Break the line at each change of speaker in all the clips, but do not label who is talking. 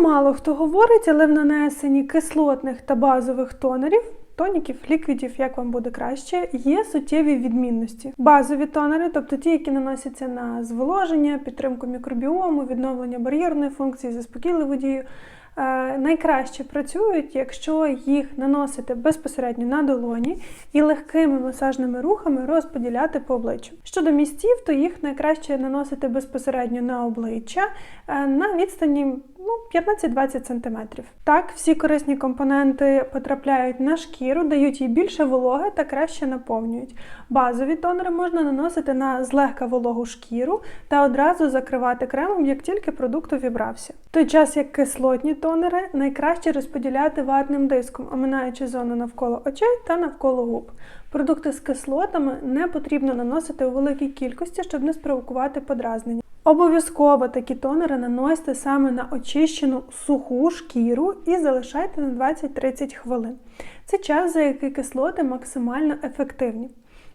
мало хто говорить, але в нанесенні кислотних та базових тонерів. Тоніків, ліквідів, як вам буде краще, є суттєві відмінності. Базові тонери, тобто ті, які наносяться на зволоження, підтримку мікробіому, відновлення бар'єрної функції, заспокійливу дію, е, найкраще працюють, якщо їх наносити безпосередньо на долоні і легкими масажними рухами розподіляти по обличчю. Щодо містів, то їх найкраще наносити безпосередньо на обличчя е, на відстані ну, 15-20 см. Так, всі корисні компоненти потрапляють на шкіру, дають їй більше вологи та краще наповнюють. Базові тонери можна наносити на злегка вологу шкіру та одразу закривати кремом, як тільки продукт увібрався. В той час як кислотні тонери найкраще розподіляти ватним диском, оминаючи зону навколо очей та навколо губ. Продукти з кислотами не потрібно наносити у великій кількості, щоб не спровокувати подразнення. Обов'язково такі тонери наносьте саме на очищену суху шкіру і залишайте на 20-30 хвилин. Це час, за який кислоти максимально ефективні.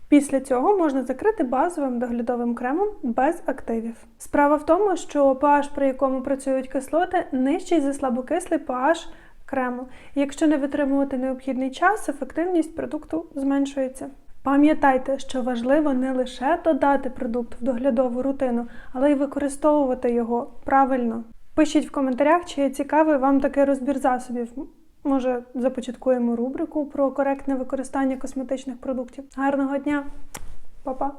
Після цього можна закрити базовим доглядовим кремом без активів. Справа в тому, що pH, при якому працюють кислоти, нижчий за слабокислий pH крему. Якщо не витримувати необхідний час, ефективність продукту зменшується. Пам'ятайте, що важливо не лише додати продукт в доглядову рутину, але й використовувати його правильно. Пишіть в коментарях, чи є цікавий вам такий розбір засобів. Може, започаткуємо рубрику про коректне використання косметичних продуктів. Гарного дня, Па-па!